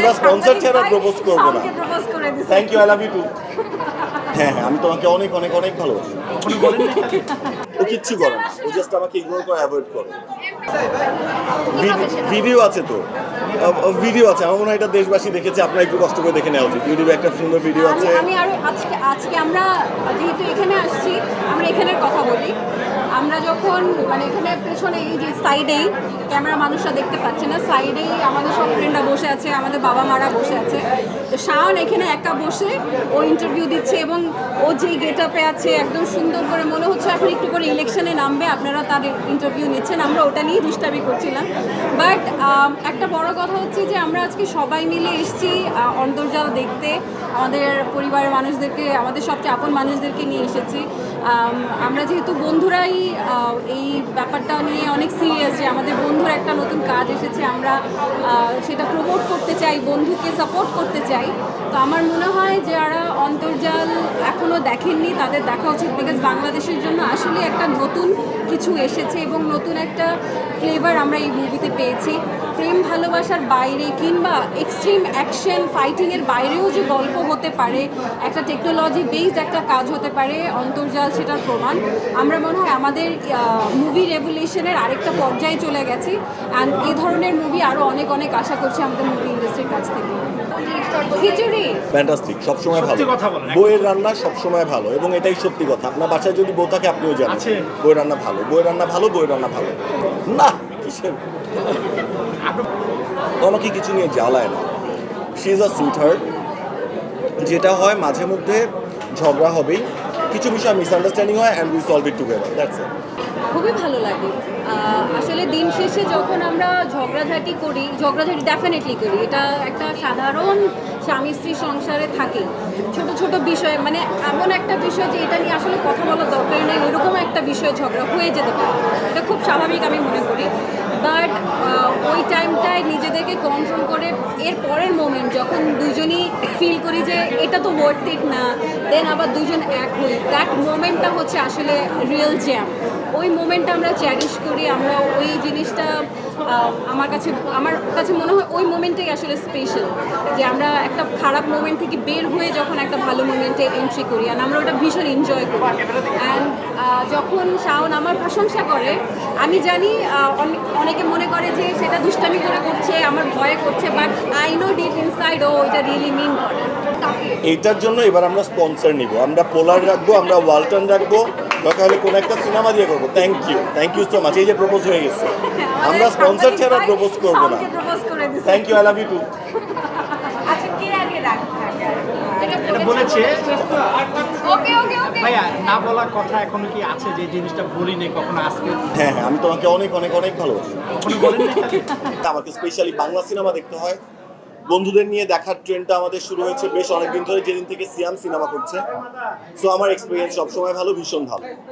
আমরা স্পন্সর ছাড়া প্রপোজ করব না। প্রপোজ করে দিছি। Thank you I love you too হ্যাঁ হ্যাঁ আমি তোমাকে অনেক অনেক অনেক ভালোবাসি। ও কিচ্ছু করে না ও জাস্ট আমাকে ইগনোর করে অ্যাভয়েড করে। ভিডিও আছে তো। ভিডিও আছে। আমার মনে হয় এটা দেশবাসী দেখেছে আপনারা একটু কষ্ট করে দেখে নেওয়া উচিত। ইউটিউবে একটা সুন্দর ভিডিও আছে। আমি আরও আজকে আজকে আমরা যেহেতু এখানে আসছি আমরা এখানের কথা বলি। আমরা যখন মানে এখানে পেছনে এই যে সাইডেই ক্যামেরা মানুষরা দেখতে পাচ্ছে না সাইডেই আমাদের সব ফ্রেন্ডরা বসে আছে আমাদের বাবা মারা বসে আছে। তো শাওন এখানে একা বসে ও ইন্টারভিউ দিচ্ছে এবং ও যেই গেট আপে আছে একদম সুন্দর করে মনে হচ্ছে এখন একটু করে ইলেকশনে নামবে আপনারা তার ইন্টারভিউ নিচ্ছেন। আমরা ওটা নিয়েই দুষ্টামি করছিলাম। বাট একটা বড় কথা হচ্ছে যে আমরা আজকে সবাই মিলে এসেছি অন্তর্জাল দেখতে। আমাদের পরিবারের মানুষদেরকে, আমাদের সবচেয়ে আপন মানুষদেরকে নিয়ে এসেছি। আমরা যেহেতু বন্ধুরাই এই ব্যাপারটা নিয়ে অনেক সিরিয়াস যে আমাদের বন্ধুর একটা নতুন কাজ এসেছে, আমরা সেটা প্রমোট করতে চাই, বন্ধুকে সাপোর্ট করতে চাই। তো আমার মনে হয় যারা অন্তর্জাল এখনও দেখেননি তাদের দেখা উচিত বিকজ বাংলাদেশের জন্য আসলে একটা নতুন কিছু এসেছে এবং নতুন একটা ফ্লেভার আমরা এই মুভিতে পেয়েছি। প্রেম ভালোবাসার বাইরে কিংবা এক্সট্রিম অ্যাকশন ফাইটিংয়ের বাইরেও যে গল্প হতে পারে একটা টেকনোলজি বেসড একটা কাজ হতে পারে অন্তর্জাল সেটার প্রমাণ। আমরা মনে হয় আমাদের মুভি রেভুলেশনের আরেকটা পর্যায়ে চলে গেছি অ্যান্ড এ ধরনের মুভি আরও অনেক অনেক আশা করছি আমাদের মুভি ইন্ডাস্ট্রির কাছ থেকে। খিচুড়ি! ফ্যান্টাস্টিক সবসময় ভালো। কথা। বইয়ের রান্না সবসময় ভালো এবং এটাই সত্যি কথা। আপনার বাসায় যদি বউ থাকে আপনিও জানেন। বই বইয়ের রান্না ভালো বইয়ের রান্না ভালো বইয়ের রান্না ভালো। না কিসের? আমাকে কিছু নিয়ে জ্বালায় না। শি ইজ আ সুইটার যেটা হয় মাঝে মধ্যে ঝগড়া হবেই। কিছু বিষয় মিসআন্ডারস্ট্যান্ডিং হয় and we solve it together that's it খুবই ভালো লাগে। আসলে দিন শেষে যখন আমরা ঝগড়াঝাটি করি, ঝগড়াঝাটি ডেফিনেটলি করি, এটা একটা সাধারণ স্বামী স্ত্রী সংসারে থাকে। ছোট ছোট বিষয় মানে এমন একটা বিষয় যে এটা নিয়ে আসলে কথা বলার দরকার নেই ওইরকম একটা বিষয় ঝগড়া হয়ে যেতে পারে। এটা খুব স্বাভাবিক আমি মনে করি। বাট ওই টাইমটায় নিজেদেরকে কন্ট্রোল করে এর পরের মোমেন্ট যখন দুজনই ফিল করি যে এটা তো ওয়ার্থ না দেন আবার দুজন এক হই দ্যাট মোমেন্টটা হচ্ছে আসলে রিয়েল জ্যাম ওই মোমেন্টটা আমরা চ্যারিশ করি, আমরা ওই জিনিসটা আমার কাছে আমার কাছে মনে হয় ওই মোমেন্টটাই আসলে স্পেশাল যে আমরা একটা খারাপ মোমেন্ট থেকে বের হয়ে যখন একটা ভালো মোমেন্টে এন্ট্রি করি আর আমরা ওটা ভীষণ এনজয় করি. অ্যান্ড যখন শাওন আমার প্রশংসা করে, আমি জানি অনেক- অনেকে মনে করে যে সেটা দুষ্টামি করে করছে আমার ভয়ে করছে but I know deep inside ও এটা রিয়েলি মিন করে। এইটার জন্য এবার আমরা স্পন্সর নিব। আমরা পোলার রাখব আমরা ওয়ালটন রাখব দরকার হলে কোনো একটা সিনেমা দিয়ে করব। Thank you thank you so much এই যে প্রপোজ হয়ে গেছে। আমরা স্পন্সর ছাড়া প্রপোজ করব না। Thank you I love you too আচ্ছা কে আগে রাখবে? এটা বলেছে ওকে ওকে ওকে। ভাইয়া না বলার কথা এখনও কি আছে যে জিনিসটা বলিনি কখনো আজকে? হ্যাঁ হ্যাঁ আমি তোমাকে অনেক অনেক অনেক ভালোবাসি। কখনো বলেন না আমাকে স্পেশালি বাংলা সিনেমা দেখতে হয়। বন্ধুদের নিয়ে দেখার ট্রেন্ডটা আমাদের শুরু হয়েছে বেশ অনেকদিন ধরে যেদিন থেকে সিয়াম সিনেমা করছে। সো আমার এক্সপিরিয়েন্স সবসময় ভালো ভীষণ ভালো।